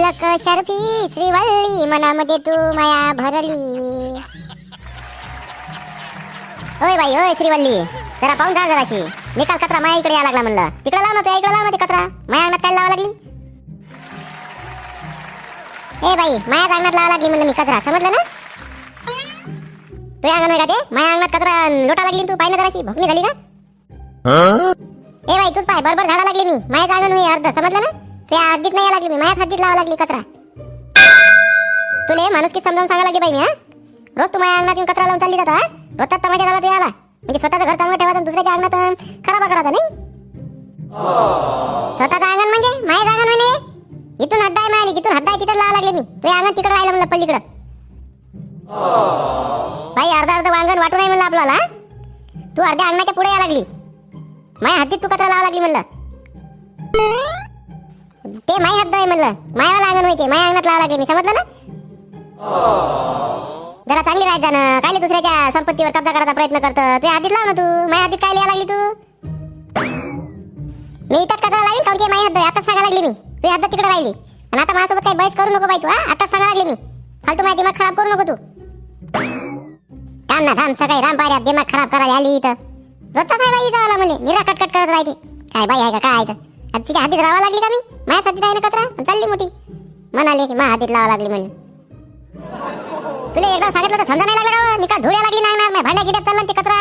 झलक शर्फी श्रीवल्ली मनामध्ये तू माया भरली. होय बाई होय श्रीवल्ली. जरा पाहून जा जराशी. निकाल कचरा माया इकडे या लागला म्हणलं. तिकडे लाव ना तू इकडे लाव ना ते कचरा. माया अंगणात काय लावा लागली? ए बाई माया अंगणात लावा लागली म्हणलं मी कचरा. समजलं ना? तू अंगण का ते? माया अंगणात कचरा लोटा लागली तू? पाहिजे जराशी? भोसणी झाली का? ए बाई तूच पाय बरोबर झाडा लागली मी. मायाच अंगण अर्ध. समजलं ना? तुझ्या हद्दीत नाही लागली मी. माझ्याच हद्दीत लावा लागली कचरा. तुले माणूस की समजावून सांगा लागली बाई मी हा? रोज तू माझ्या अंगणात येऊन कचरा लावून चालली जाता हा? रोजचा तमाशा झाला तुझ्या आला म्हणजे स्वतःचं घर चांगलं ठेवायचं दुसऱ्याच्या अंगणात खराब खराबा करायचा नाही? स्वतःचं अंगण म्हणजे? माझ्या अंगण म्हणे? इथून हद्द आहे मायली इथून हद्द आहे तिथं लावा लागले मी. तुझ्या अंगण तिकडे राहिलं म्हणलं पलीकडं. बाई अर्धा अर्ध अंगण वाटू नाही म्हणलं आपल्याला तू अर्ध्या अंगणाच्या पुढे या लागली. माझ्या हद्दीत तू कचरा लावा लागली म्हणलं. माय हद्द आहे म्हणलं. मायावाला अंगण व्हायचे. माया अंगणात लावा लागली. मी समजलं ना? जरा चांगली राहत जाणं काय दुसऱ्याच्या संपत्तीवर कब्जा करायचा प्रयत्न करतं? तुझ्या हातीत लाव ना तू. माझ्या हद्दीत काय लिहायला लागली तू? मी इथं कचरा लावीन काऊन की हद्द आहे. आताच सांगा लागली मी. तुझी हद्द तिकडे राहिली. आणि आता माझ्यासोबत काही बहस करू नको बाई तू हा? आताच सांगा लागली मी. फालतू माझ्या दिमाग खराब करू नको तू. थांब ना थांब. सकाळी राम पाऱ्यात दिमाग खराब करायला आली इथं. रोजचा आहे बाई इथं आला म्हणे निरा कटकट करत राहते. काय बाई आहे का? काय आहे तर तिच्या हातीत राहावं लागली का मी? माझ्या साथीत आहे ना कचरा? आणि चालली मोठी. म्हणाली की माझ्या हातीत लावा लागली म्हणे तुला एकदा सांगितलं तर समजा नाही लागलं का हो? निका धुळ्या लागली नाही ना भांड्या गिड्यात चालला ना ते कचरा.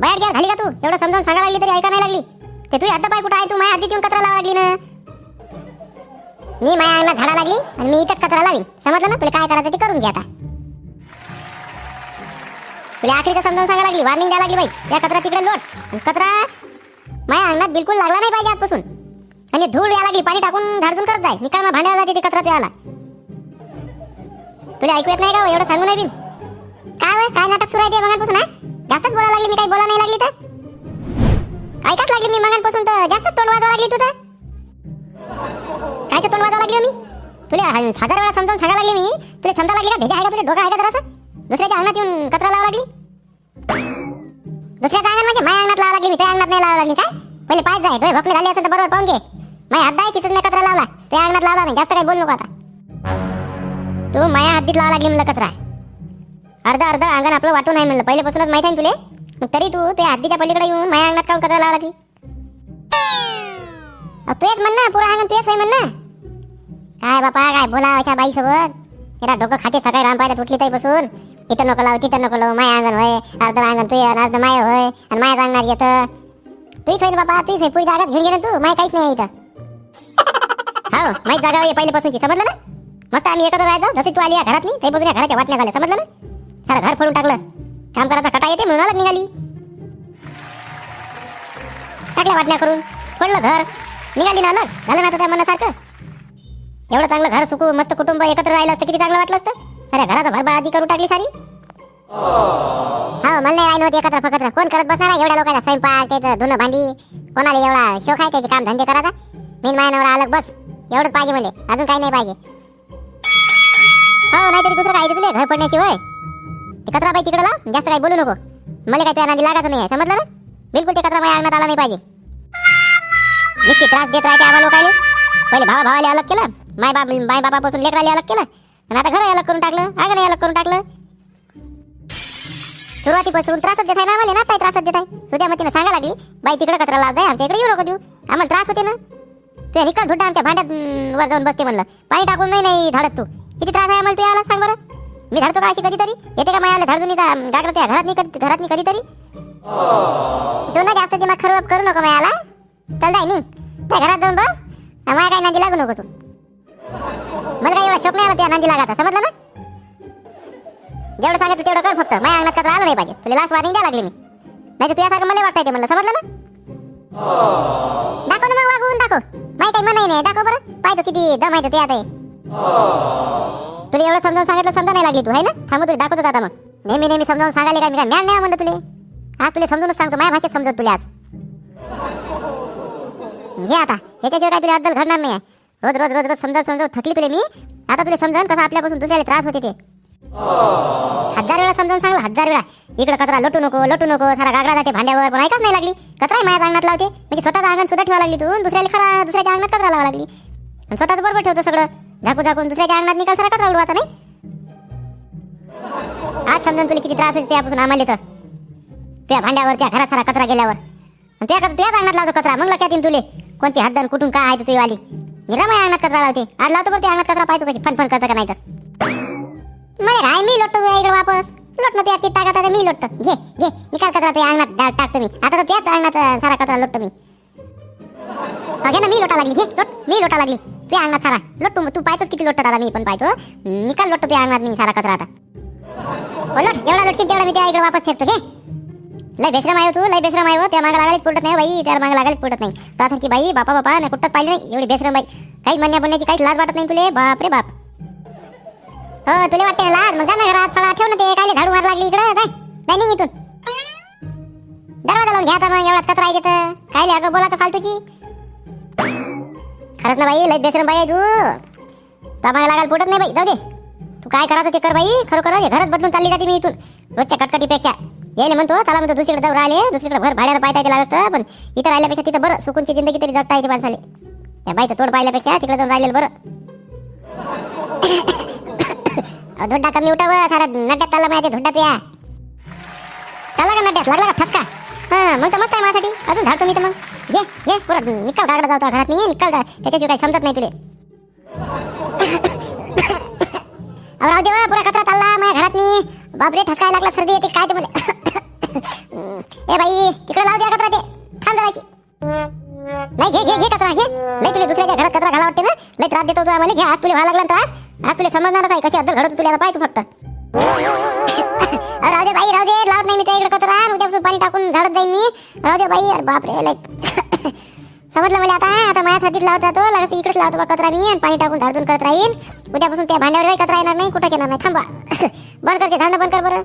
बाहेर गेला झाली का तू? एवढं समजावून सांगा लागली तरी ऐका नाही लागली. ते तुझी आता पाय कुठं आहे? तू माझ्या हातीत येऊन कचरा लावा लागली ना. मी माझ्या अंगणात झाडा लागली आणि मी इथंच कचरा लावीन. समजलं ना? तुला काय करायचं ते करून घे आता. तुला आखरी तर समजावून सांगा लागली. वार्निंग द्यायला लागली बाई. या कचरा तिकडे लोट. कचरा माझ्या अंगणात बिलकुल लागला नाही पाहिजे आजपासून. आणि धूळ या लागली पाणी टाकून झाडझूड करत जाय. निकाल मग भांड्यावर जाते ते कचरा तुझ्याला तुला ऐकू येत नाही का हो? एवढं सांगू नाही बिन काय काय नाटक सुरू आहे ते मगांपासून जास्तच बोलायला लागली मी काही बोला नाही लागली तर? ऐकाच लागली मी मगांपासून तर. जास्तच तोंड वाजवा लागली तू काय तोंड वाजवा हो लागली मी? तुला हजार वेळा समजावून सांगा लागली मी. तुला समजा लागली का? भेजा आहे का तुला? डोका आहे का जरासा? दुसऱ्याच्या अंगणात येऊन कचरा लावा लागली? दुसऱ्याच्या अंगण म्हणजे माझ्या अंगणात लावा लागली मी त्या अंगणात नाही लावा लागली काय? पहिले पाच जाय. डोळे भोकले झाले असेल तर बरोबर पाहून घे. माझ्या हात आहे तिथं मी कचरा लावला त्या अंगणात लावला नाही जास्त काही बोल नको आता. तू माझ्या हद्दीत लावा लागली म्हणलं कचरा. अर्ध अर्ध अंगण आपलं वाटून नाही म्हणलं. पहिल्यापासूनच माहीत आहे तुले? तरी तू त्या हद्दीच्या पलीकडे येऊन माझ्या अंगणात काऊन कचरा लावा लागली? तुझेच म्हण ना पुरा अंगण तुझेच आहे म्हण ना. काय बापा काय बोला अशा बाईसोबत? सोबत डोकं खाते सकाळी राम पाहिजे तुटली ताई बसून इथं नको लावू तिथं नको लावू माय अंगण होय अर्ध अंगण तुझे अर्ध माय होय आणि माय अंगणार येतं. तुझीच होईल बापा तुझीच होय पुढे जागाच घेऊन गेलं ना तू माय काहीच नाही इथं. हो, हा माहीत जागा आहे पहिल्यापासूनची समजलं ना? मस्त आम्ही एकत्र राहायचं जशी तू आली या घरात नाही ते या घराच्या वाटण्या झाल्या समजलं ना? सारं घर फोडून टाकलं. काम करायचा कटा येते म्हणून निघाली. टाकल्या वाटण्या करून फोडलं घर. निघाली ना अलग झालं ना आता त्या मनासारखं? एवढं चांगलं घर सुकू मस्त कुटुंब एकत्र राहिलं असतं किती चांगलं वाटलं असतं? साऱ्या घराचा भरभा आधी करून टाकली सारी. हो मला नाही राहिलं होती एकत्र फकत्र. कोण करत बसणार एवढ्या लोकांना स्वयंपाक त्याचं धुणं भांडी. कोणाला एवढा शोक आहे त्याचे काम धंदे करायचा? मी माया नवरा अलग बस. एवढंच पाहिजे मला अजून काही नाही पाहिजे. हो नाहीतरी दुसरं काही तुले घर पडण्याची होय. ते कचरा पाहिजे तिकडे जास्त काही बोलू नको. मला काय तुझ्या लागायचं नाही आहे. समजलं ना? बिलकुल ते कचरा माझ्या अंगणात आला नाही पाहिजे. निश्चित त्रास देत राहते आम्हाला लोकायले. पहिले भावा भावाले अलग केलं. माय बाप माय बापापासून लेकराले अलग केलं. आणि आता घर अलग करून टाकलं. अंगण अलग करून टाकलं. सुरुवातीपासून त्रासच देत आहे ना आम्हाला ना काय त्रासच देत आहे. सुद्यामतीनं सांगा लागली बाई तिकडे कचरा लावत आहे आमच्या इकडे येऊ नको देऊ. आम्हाला त्रास होते ना. ते रिकल धुड्डा आमच्या भांड्यात वर जाऊन बसते म्हणलं. पाणी टाकून नाही नाही झाडत तू. किती त्रास आहे मला तू याला सांग बरं. मी धाडतो का अशी कधीतरी? येते का मायाला धाडून गागर त्या घरात नाही घरात नाही कधीतरी? तू ना जास्त दिमाग खराब करू नको मायाला चल जाय निघ. त्या घरात जाऊन बस. आणि माया काही नांदी लागू नको तू. मला काही एवढा शोक नाही आला तुझ्या नांदी लागायचा समजलं ना? जेवढं सांगितलं तेवढं कर फक्त. माझ्या अंगणात कचरा आला नाही पाहिजे. तुला लास्ट वॉर्निंग द्या लागली मी. नाही तर तुझ्यासारखं मला वागता येते म्हणलं समजलं ना? दाखव ना मग वागवून दाखव. माहिती काही मनाई नाही दाखव बरं. पाहतो किती दम आहे तुझ्या आता तुला एवढं समजावून सांगितलं समजा नाही लागली तू आहे ना? थांबू तुला दाखवतो आता मग. नेहमी नेहमी समजावून सांगायला काय मी काय ज्ञान नाही म्हणलं तुले? आज तुला समजूनच सांगतो माझ्या भाषेत समजत तुला आज. घे आता. ह्याच्याशिवाय काय तुला अद्दल घडणार नाही आहे. रोज रोज रोज रोज समजावून समजावून थकली तुला मी. आता तुला समजावून कसं आपल्यापासून दुसऱ्याला त्रास होते ते. हजार वेळा समजावून सांगलं हजार वेळा. इकडे कचरा लोटू नको लोटू नको सारा गागरा जाते भांड्यावर. पण ऐकाच नाही लागली. कचरा माझ्या अंगणात लावते. म्हणजे स्वतःच अंगण सुद्धा ठेवा लागली तू. दुसऱ्याला खरा दुसऱ्याच्या अंगणात कचरा लावा लागली. आणि स्वतःच बरोबर ठेवतो सगळं. झाकू झाकून दुसऱ्याच्या अंगणात निकाल सारा कचरा उडवाचा नाही? आज समजून तुला किती त्रास होते त्यापासून आम्हाला तर. त्या भांड्यावर त्या घरात सारा कचरा गेल्यावर. आणि त्या तुझ्याच अंगणात लावतो कचरा. मग लक्षात येईल तुले. कोणती हद्दन कुठून काय आहे तुझी वाली. गिरा माझ्या अंगणात कचरा लावते. आज लावतो बरं त्या अंगणात कचरा पाहतो कशी फन फन करता का नाही तर. मला राय मी लोटतो तुझ्या इकडे वापस? लोटणं किती ताकद मी लोटतो. घे घे निकाल कचरा तुझ्या अंगणात डाळ टाकतो मी आता तर त्याच अंगणात सारा कचरा लोटतो मी. घे ना मी लोटा लागली. घे लोट मी लोटा लागली. तुझ्या अंगणात सारा. लोटतो तू पाहतोस किती लोटतो आता मी पण पाहतो. निकाल लोटतो तुझ्या अंगणात मी सारा कचरा आता. ओ लोट जेवढा लोटशील तेवढा मी त्या इकडे वापस फेकतो घे. लय बेश्रम आहे हो तू लय बेश्रम आहे हो. त्या मागे लागायलाच पुटत नाही बाई त्याला मागे लागायलाच पडत नाही. की बाई बापा बापा मी कुठंच पाहिली नाही. एवढी बेश्रम बाई. काहीच म्हणण्या बोलण्याची काहीच लाज वाटत नाही तुले. बाप रे बाप. हो तुला वाटते ना लाज? मग जा ना घरात पळा ठेव ना ते. कायले झाडू मार लागली इकडं? काय नाही निघ इथून. दरवाजा लावून घ्या आता मग एवढाच कचरा आहे काय लिहा अगं तर फालतूची? खरंच ना बाई लई बेश्रम बाई आहे तू. तर मला लागायला नाही बाई. जाऊ दे. तू काय करायचं ते कर बाई. खरोखर हे घरच बदलून चालली जाते मी इथून. रोजच्या कटकटीपेक्षा येईल म्हणतो चला म्हणतो दुसरीकडे जाऊ राहिले. दुसरीकडे घर भाड्याला पाहता येते लागत पण इथं राहिल्यापेक्षा तिथं बरं. सुकूनची जिंदगी तरी जगता येते माणसाले. त्या बाईचं तोड पाहिल्यापेक्षा तिकडे जाऊन राहिलेलं बरं. अहो, कमी उठावं सारा नड्यात चालला माहिती धोड्डाच तुया चालला का नड्यात लागला का? ठसका हा मग तर मस्त आहे माझ्यासाठी. अजून झाडतो मी तर मग. घे घे पुरा. निकाल कागडा जातो घरात. नाही निकाल का त्याच्याशिवाय काही समजत नाही तुले. अहो राहू देवा पुरा कचरा चालला माझ्या घरात नाही बापरे ठसकाय लागला सर्दी येते काय ते मला ए बाई तिकडे लावू द्या कचरा ते. थांब जराशी. नाही घे घे घे कचरा घे. लय तुला दुसऱ्याच्या घरात कचरा घाला वाटते ना. लय त्रास देतो तू आम्हाला. घे आज तुला व्हायला लागला त्रास आज तुला समजणारच आहे कशी अद्दल घडत तुला पाय तू फक्त. राहू दे बाई राहू दे. लावत नाही मी त्या इकडे कचरा. उद्यापासून पाणी टाकून झाडत जाईन मी. राहू दे बाई. अरे बापरे समजलं मला आता? आता माझ्यासाठीच लावत जातो. लगेच इकडेच लावतो बा कचरा मी. आणि पाणी टाकून झाडून करत राहीन. उद्यापासून त्या भांड्यावर कचरा येणार नाही. कुठं येणार नाही? थांबा. बंद करते झाडणं बंद कर बरं.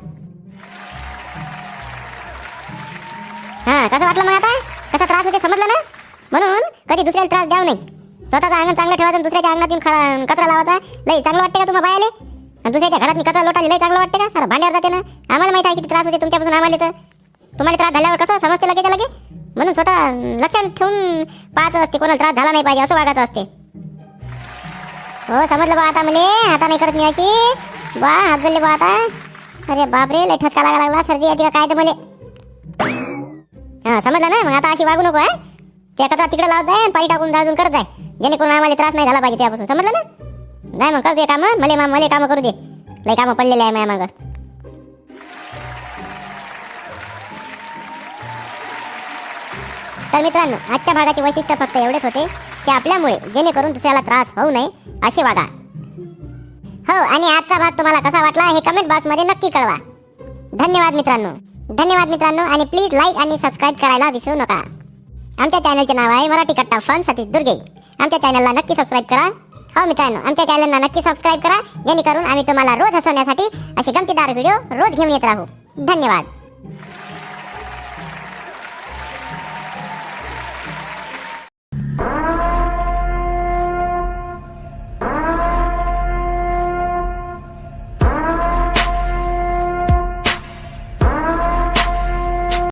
हा कसं वाटलं मग आता? कसा त्रास होते समजलं ना? म्हणून कधी दुसऱ्याला त्रास द्याव नाही. स्वतःचं अंगण चांगलं ठेवायचं दुसऱ्याच्या अंगणात येऊन खरा कचरा लावायचा? लई चांगलं वाटते का तुम्हाला बायाले? आणि दुसऱ्याच्या घरात कचरा लोटायला लई चांगलं वाटते का? सर भांड्यावर जाते ना. आम्हाला माहिती आहे किती त्रास होते तुमच्यापासून आम्हाला तर. तुम्हाला त्रास झाल्यावर कसं समजते लगेच लगे म्हणून स्वतः लक्षात ठेवून पाहायचं असते कोणाला त्रास झाला नाही पाहिजे असं वागायचं असते. हो समजलं बा आता मले? आता नाही करत मी अशी. बा हात जोडले बा आता. अरे बापरे लय ठसका लागा लागला सर्दी येते का काय तर मले. हा समजलं ना? मग आता अशी वागू नको आहे ते कचरा तिकडे लावत जाय आणि पाणी टाकून जाळून करत जाय. जेणेकरून आम्हाला त्रास नाही झाला पाहिजे त्यापासून समजलं ना? नाही मग करतो कामं. मले मा मले कामं करू दे. लई कामं पडलेले आहे माझ्या मागं. तर मित्रांनो आजच्या भागाचे वैशिष्ट्य फक्त एवढेच होते की आपल्यामुळे जेणेकरून दुसऱ्याला त्रास होऊ नये असे वागा. हो आणि आजचा भाग तुम्हाला कसा वाटला हे कमेंट बॉक्समध्ये नक्की कळवा. धन्यवाद मित्रांनो. धन्यवाद मित्रांनो आणि प्लीज लाईक आणि सबस्क्राईब करायला विसरू नका. आमच्या चॅनलचे नाव आहे मराठी कट्टा फन सतीश दुर्गे. आमच्या चॅनलला नक्की सबस्क्राईब करा. हो मित्रांनो आमच्या चॅनलला नक्की सबस्क्राईब करा. जेणेकरून आम्ही तुम्हाला रोज हसवण्यासाठी असे गमतीदार व्हिडिओ रोज घेऊन येत राहू. धन्यवाद.